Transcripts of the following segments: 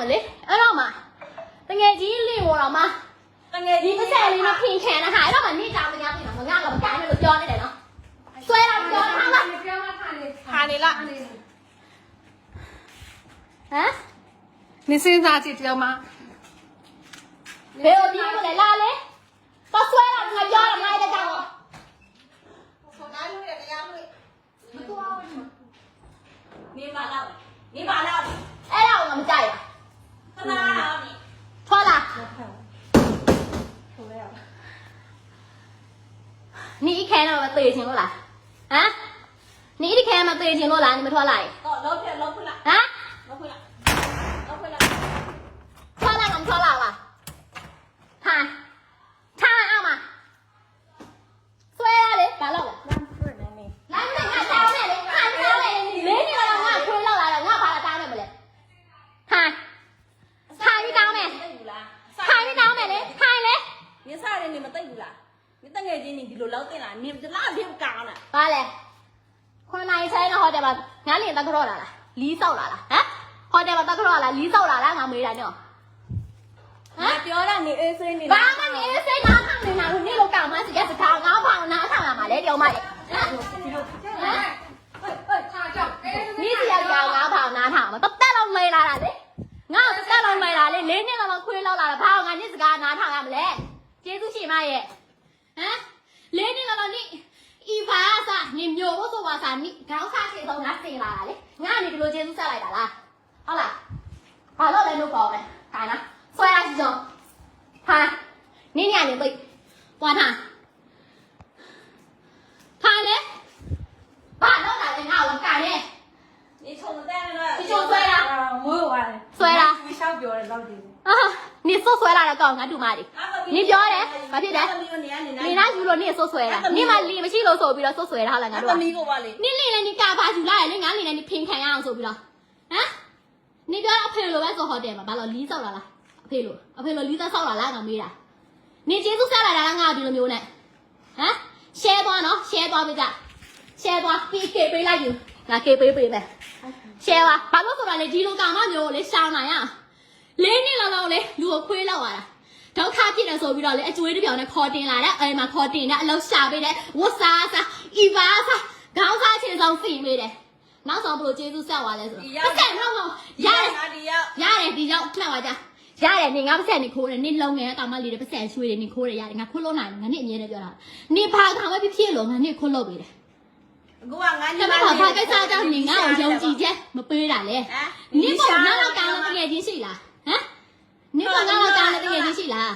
မလဲအဲ့တော့မှတငယ်ကြီးလင့်ပေါ်တော့မှတငယ်ဒီကြီးပစက်လေးမဖင်ခံတာဟာအဲ့တော့မှနေကြမညာပြင်မှာငါကတော့မကိုင်းလို့ပြောနေတယ်နော်ဆွဲတော့ပြောတာဟာပြောမှထားနေခါနေလားဟမ်နေစင်းစားကြည့်ပြောမှဘယ်လိုဒီလိုလဲလာလေတော့ဆွဲတော့ငါပြောတာငါလည်းကြောက်တော့ခေါ်တိုင်းလို့ရတရားလို့မတော်ဘူးနေပါလားနေပါလားအဲ့ဒါကိုငါမကြိုက်ခဏလားနေ ဘူးထွက်လာ你 一看到我对清了啦，啊？你一看嘛对清了啦，你们拖来， တော့လောက်ပြလောက်ဖလား 啊？ တင်လားနေတလားပြေကောင်းလားပါလေခွန်နိုင်ဆိုင်တော့ဟိုတယ်မှာငါလင်တက်ကြောလာလားလီးဆောက်လာလားဟမ်ဟိုတယ်မှာတက်ကြောလာလီးဆောက်လာလားငါမေးတာနော်ဟငါမ်ပြောတာနေအေးစိနေဘာမှနေစိတ်နားထောင်နေတာလို့နေလို့ကောင်းမှစကြစကားငါဖောင်နားထောင်လာမှာလေတယောက်မလေးဟမ်ဟမ်ဟဲ့ဟဲ့ချာကြောက်အဲမိစီယောက်ျားငါဖောင်နားထောင်မှာတသက်လုံးမေးလာတာလေငါတသက်လုံးမေးလာလေလေးနှစ်လောက်ခွေးလောက်လာတာဘာငါညစ်စကားနားထောင်ရမလဲကျေးဇူးရှင်မရဲ့ဟမ် လေးနှစ်လောက်နိဤဘာသာနေမျိုးဘုဆိုပါစာနိခေါင်းစားချေဆုံးငါစင်လာတာလေငါနေဒီလိုကျေးဇူးဆက်လိုက်တာလားဟုတ်လားဘာလို့လဲလို့ပေါ့လဲခိုင်းလားဆွဲရစီဆုံးဟာနင်းညနေပိတ်ပွားထားထားလေဘာလို့လာလဲငါ့ကိုကန်နေနေချုံတဲ့လားမွေးသွားတယ်မ ရှောက်ပြောတယ်လောက်တယ်အာနေဆိုးဆွဲလာတဲ့ကောင်ငါတူမလေးနေပြောတယ်ဘာဖြစ်လဲသမီးကနေနေနေနာယူလို့နေဆိုးဆွဲတာနေမလီမရှိလို့ဆိုပြီးတော့ဆိုးဆွဲတာဟုတ်လားငါတို့တကမီးကိုပါလေနေနေလည်းနေကာပါယူလာတယ်လေငါနေလည်းနေဖင်ခံရအောင်ဆိုပြီးတော့ဟမ်နေပြောအဖေလိုပဲဆိုဟိုတယ်မှာဘာလို့လီးဆောက်လာလားအဖေလိုအဖေလိုလီးသက်ဆောက်လာလားငါမေးတာနေကျေးဇူးဆက်လာတာလားငါဒီလိုမျိုးနဲ့ဟမ် share သွားနော် share သွားပေးကြ share သွား PK ပေးလိုက်ယူငါ K ပေးပေးမယ် share ပါဘာလို့ဆိုတာလဲဒီလိုကောင်မမျိုးကိုလေရှောင်းနိုင်ရ လေးနှစ်လောက်လောက်လေလူကိုခွေးလောက်လာတာဒုက္ခဖြစ်တယ်ဆိုပြီးတော့လေအကျွေးတစ်ပြောင်နဲ့ခေါ်တင်လာတဲ့အဲမှာခေါ်တင်တဲ့အလောက်ရှာပေးတဲ့ဝတ်စားစားအီပါစားခေါင်းစားချင်ဆောင်စီပေးတယ်နောက်ဆုံးဘလို့ကျေးဇူးဆက်သွားလဲဆိုတော့ပတ်ဆက်နောက်ဆုံးရတယ်ငါဒီရောက်ရတယ်ဒီရောက်မှတ်ပါကြရတယ်နေငါပတ်ဆက်နေခိုးတယ်နေလုံငယ်တောင်မလေးတွေပတ်ဆက်ရွှေတယ်နေခိုးတယ်ရတယ်ငါခိုးလို့နိုင်တယ်ငါနေအမြဲတမ်းပြောတာနေဖာထောင်ပဲဖြစ်ဖြစ်လို့ငါနေခိုးလို့ပေးတယ်အခုကငါ။ညီဒီမမှာဘာကိစ္စကြောင့်နေငါ့ကိုယုံကြည်ချက်မပေးတာလဲဟမ်။နေပေါ်ငါတော့ကောင်းတဲ့တကယ်ချင်းရှိလား။ ဟမ်။နေပေါ်ငါတော့ကောင်းတဲ့တကယ်ချင်းရှိလား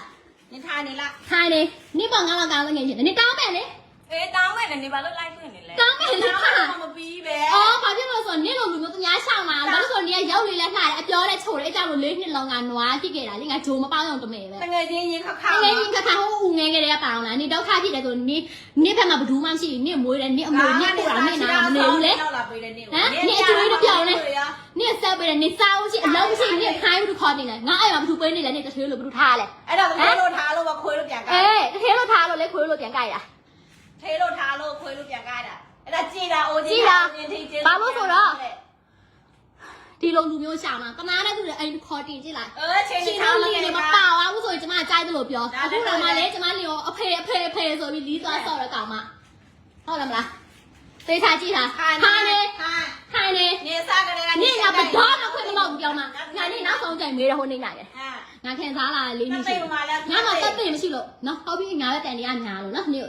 နေထိုင်နေလား။ခိုင်းနေ။နေပေါ်ငါတော့ကောင်းတဲ့တကယ်ချင်းနေတောင်းမယ်လေအေးတောင်းမယ်နေဘာလို့လိုက်ဖွင့်နေလဲ။တောင်းမယ်လေခါမပြီးပဲ။အော်ဘာဖြစ်လို့ဆိုနေလိုလူမျိုးသူများရှောင်းလာ။ဘာလို့ဆိုနေရောက်လေလဲခါတယ်အပြောတဲ့ချိုတယ်အကြောင်းလို့လေးနှစ်လုံးကနွားဖြစ်ခဲ့တာလေငါဂျိုမပေါင်းအောင်တမဲပဲတငယ်ချင်းရင်ခါခါ။အဲ့ဒီခါခါဟိုဦးငယ်ကလေးကပေါင်းလာနေတော့ခါဖြစ်တယ်ဆိုနေနေဖက်မှာဘဒူးမှမရှိနေမွေးတယ်နေအမွေနေပို့တာနေနာမနေဘူးလေရောက်လာပေးတယ်နေ။ဟမ်နေအကျွေးတစ်ပြောင်း လောက်ပေးတယ်နေစားဦးရှိအလုံးရှိနေခိုင်းဘူးခေါ်နေလဲငါအဲ့မှာဘာလို့ပေးနေလဲနေတထေးလို့ဘာလို့ထားလဲအဲ့ဒါခွေးလို့ထားလို့မခွေးလို့ပြန်ကားအေးတထေးလို့ထားလို့လဲခွေးလို့ပြန်ကားရတာထေးလို့ထားလို့ခွေးလို့ပြန်ကားရတာအဲ့ဒါကြည်တာအိုကြည်တာဘာလို့ဆိုတော့ဒီလိုလူမျိုးရှာမှာကမားတဲ့သူတွေအိမ်ခေါ်တင်ကြည့်လားအဲချင်းချင်းထောင်းလေးတွေမပါသွားဘူးဆိုရင်ကျမကြိုက်တယ်လို့ပြောအခုတော့မှလည်းကျမလျော်အဖေအဖေအဖေဆိုပြီးလီးသွားဆော့တဲ့ကောင်မဟုတ်လားမလားသေချာကြည့်တာခိုင်နေခိုင်နေနေစားက တယ်ကနေငါဘတော်မခွင့်မလို့ပြောမှာငါနေနောက်ဆုံးကြိုင်မေးတယ်ဟိုနေနိုင်တယ်ဟာငါခင်စားလာလေးမနှစ်သိရှိဘူးမလားငါမှတက်တယ်မရှိလို့နော်ဟုတ်ပြီငါပဲတန်တရားညာလို့နော်နေ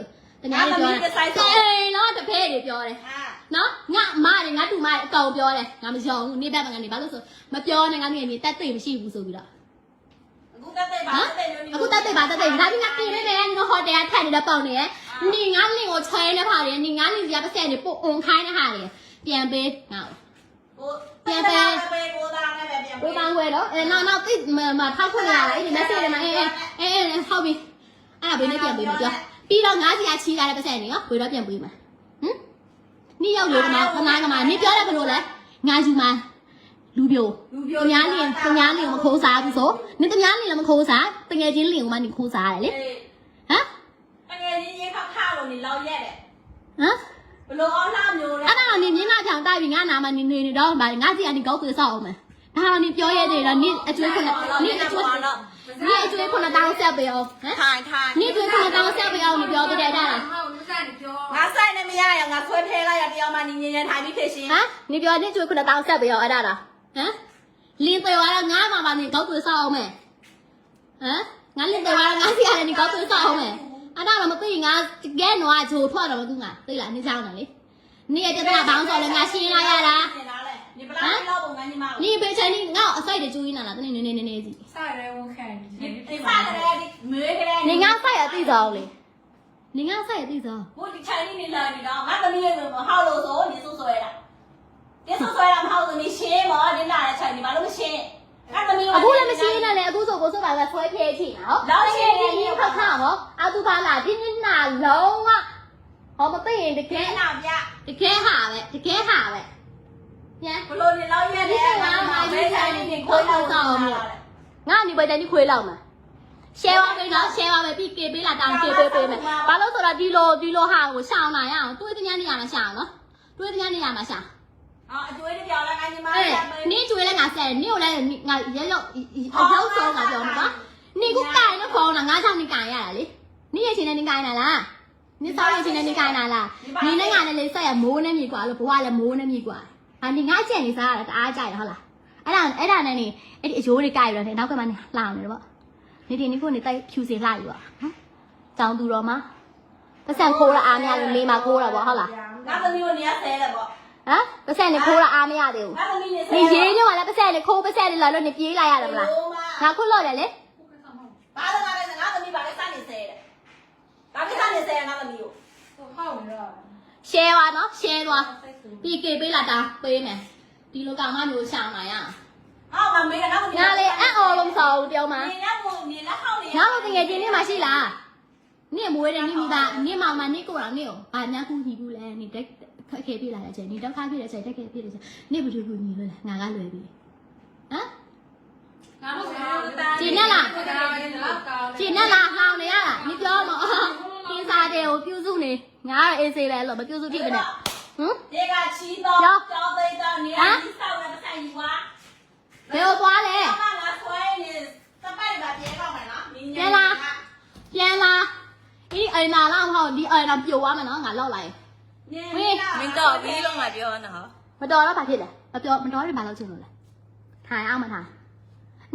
တညာလေးပြောငါမမီးတစ်ဆိုင်ဆုံးတယ်နော်တဖဲတွေပြောတယ်ဟာနော်ငါမတယ်ငါတူမတယ်အကောင်ပြောတယ်ငါမယုံဘူးနေဘက်မှာငါနေဘာလို့ဆိုမပြောနဲ့ငါနေနေတက်တယ်မရှိဘူးဆိုပြီးတော့အခုတက်တဲ့ပါတက်တဲ့မျိုးအခုတက်တယ်ပါတက်တယ်ဒါပြီးငါပြင်နေတယ်နော်ဟိုတယ်ထက်နေတဲ့ပေါင်နေရနေငါလင်ကိုချဲနေပါလေနေငါလင်စီကပတ်စံနေပို့အွန်ခိုင်းနေဟာလေပြန်ပေးငါကိုပြန်ပဲကိုသားနဲ့ပဲ ပြန်ဝေးပန်းဝဲတော့အဲနောက်နောက်သိမထောက်ခွင့်ရတာအဲ့ဒီ message တွေမှာအဲအဲအဲအဲဟုတ်ပြီအဲ့ဒါဘေးနဲ့ပြန်ပေးမယ်ပြောပြီးတော့ငါးစီကချီးလာတဲ့ပတ်စံနေနော်ဝေးတော့ပြန်ပေးမယ်ဟမ်နေရောက်လေကမခနာကမနေပြောတယ်ဘယ်လိုလဲငါယူမှာလူပြိုလူ။ပြောတများလင်တများလင်ကိုမခိုးစားဘူးဆို။နင်တများလင်လည်းမခိုးစား။တငယ်ချင်းလင်ကိုမှနေခိုးစားရတယ်လေ။ဟမ်တကယ်ကြီးရင်ခါခါလို့နေလောက်ရက်တယ်ဟမ်ဘလို့အောင်လှမျိုးလဲအဲ့ဒါတော့နေမျက်နှာဖြောင်တိုက်ပြီးငါနာမနေနေနေတော့ဗာငါစီကနေကောက်သွေးဆောက်အောင်မယ် ။ဒါတော့နင်ပြောရသေးတယ်နင်အကျွေးခုနနင်အကျွေးနင်အကျွေးခုနတောင်းဆက်ပေးအောင်ဟမ်ထိုင်ထိုင်နင်အကျွေးခုနတောင်းဆက်ပေးအောင်နင်ပြောပြတယ်ဒါလားငါဆိုင်နဲ့မရရငါဆွဲဖဲလိုက်ရတရားမှနင်ညင်ရထိုင်ပြီးဖြစ်ရှင်ဟမ်နင်ပြောနင်အကျွေးခုနတောင်းဆက်ပေးအောင်အဲ့ဒါလားဟမ်လင်းသေးသွားတော့ငါမှပါနင်ကောက်သွေးဆောက်အောင်မယ်ဟမ်ငါလင်းသေးသွားတော့ငါစီရတယ်နင်ကောက်သွေးဆောက်အောင်မယ်အဲ့ဒါတော့မသိငါတကယ်တော့ဂျိုထွက်တော့မကူငါသိလားနင်ကြောင်းတယ်လေနင်ရဲ့ပြဿနာဘောင်းဆော်လဲငါရှင်းလာရတာဟမ် န်းညီမကိုนี่เป็นใช้นี่ငါ့ကိုအစိုက်တကျူးကြီးနာလားတနေ့နည်းနည်းနည်းနည်းစီစရဲဝန်ခံဒီဒီစကလေးဒီမွေးကလေးနေငါ့အစိုက်ရသိသောလေနေငါ့အစိုက်ရသိသောဘို့ဒီချိုင်းနေလာနေတော့ငါသမီးရဲ့မဟောက်လို့ဆိုနေဆိုဆွဲတာနေဆိုဆွဲတာမဟုတ်ဘူးနေရှင်းမောနေလာတဲ့ချိုင်းဒီမလို့မရှင်းငါသမီးအခုလည်းမရှင်းနဲ့လေအခုဆိုကိုဆိုပါကဆွဲဖြဲချိန်နော်လောက်ရှင်းနေခက်ခါမောအတူပါလာဒီနေ့နာလုံးဝဟောမသိရင်တကယ်လာဗျတကယ်ဟာပဲတကယ်ဟာပဲ ပြန်ဘလို့နေလောက်ရတယ်ငါမမဲချိုင်နေကိုလောက်ဆောင်ငါနေပဲတည်းခွေးလောက်မှာ share ပါမယ်နော် share ပါမယ်ပြီး KB လာတောင်း KB ပေးမယ်ဘာလို့ဆိုတော့ဒီလိုဒီလိုဟာကိုရှောင်းလာရအောင်တွေးတဲ့ညနေရမှာရှောင်းနော်တွေးတဲ့ညနေရမှာရှောင်းအော်အကျွေးတပြောင်းလာငါညီမအဲ့နင်းကျွေးလဲငါဆက်နင်းကိုလည်းငါရဲရောက်အရောက်ဆုံးငါပြောမှာပါနင်းကကိုင်တော့ခေါင်းတာငါချောင်းနေကိုင်ရတာလေနင်းရဲ့ချင်းနဲ့နင်းကိုင်တာလားနင်းစောင်းရဲ့ချင်းနဲ့နင်းကိုင်တာလားနင်းနဲ့ငါနဲ့လေဆက်ရမိုးနဲ့မြေကွာလို့ဘဝလည်းမိုးနဲ့မြေကွာ ဟာနေငါအချက်နေစားရတာတအားကြရဟုတ်လားအဲ့ဒါအဲ့ဒါနဲ့နေအဲ့ဒီအယိုးတွေကြိုက်ရတော့နေနောက်ကမှနေလှအောင်လေပေါ့နေတင်နေကိုနေတိုက်ဖြူစီလှယူပေါ့ဟမ်ကြောင်သူတော်မှာပတ်စံခိုးရအားမရလို့နေမှာခိုးတော့ပေါ့ဟုတ်လားငါသမီးကိုနေရဆဲတယ်ပေါ့ဟမ်ပတ်စံနေခိုးရအားမရသေးဘူးငါသမီးနေဆဲနေရေးညောင်းလာပတ်စံနေခိုးပတ်စံနေလာလို့နေပြေးလိုက်ရတာမလားငါခုလော့တယ်လေဘာလို့ငါလည်းငါသမီးဘာလဲစနေဆဲတယ်ဘာလဲစနေဆဲငါသမီးကိုဟုတ်ရော share ပါနော် share သွား PK ပေးလာတာပေးမယ်ဒီလိုကောင်မမျိုးရှောင်းလာရအော်မမေးတော့ငါလည်းအံ့ဩလို့မဆောက်ဘူးပြောမှာနေရမို့နေလက်ဟောက်နေရငါတို့တကယ်ချင်းနေမှာရှိလားနေမွေးတယ်နေမိသားနေမောင်မနေကိုတော်နေကိုဘာများကူညီဘူးလဲနေတက်ခက်ခဲပြလာတဲ့အချိန်နေတော့ခါပြတဲ့အချိန်တက်ခဲပြတဲ့အချိန်နေဘယ်လိုကူညီလို့လဲငါကလွယ်ပြီဟမ်ကျင်းနဲ့လားကျင်းနဲ့လားဟောင်းနေရလားမပြောမအောင် စားတယ်ကိုပြုစုနေငါအေးစေးပဲလို့မပြုစုဖြစ်မနဲ့ဟမ်ဒီကချီတော့ကြောင်းသိတော့နေရာကြီးဆောက်ရမဆိုင်ဘူးကွာဘယ်ကိုသွားလဲငါငါဆွဲနေစပိုက်ပါပြေတော့မယ်နော်ပြန်လာအေးအိမ်လာလောက်ဟောဒီအိမ်လာပြိုသွားမယ်နော်ငါလောက်လိုက်မင်းတော့ပြီးလုံးမပြောနော်မတော်တော့ဘာဖြစ်လဲမပြောမတော်ရင်ဘာလုပ်ချင်လို့လဲထိုင်အောင်မထိုင်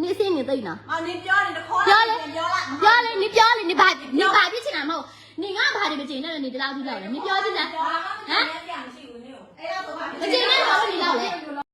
နေစင်းနေသိနော်အော်နေပြောနေတခေါ်ပြောလိုက်ပြောလေနေပြောလေနေဘာနေဘာဖြစ်ချင်တာမဟုတ် နေငါဘာတွေမချင်နဲ့နေတလောက်ကြည့်လိုက်လေနေပြောကြည့်လားဟမ်ပြန်မရှိဘူးနေအဲ့ဒါဆိုပါမချင်နဲ့တော့နေလောက်လေ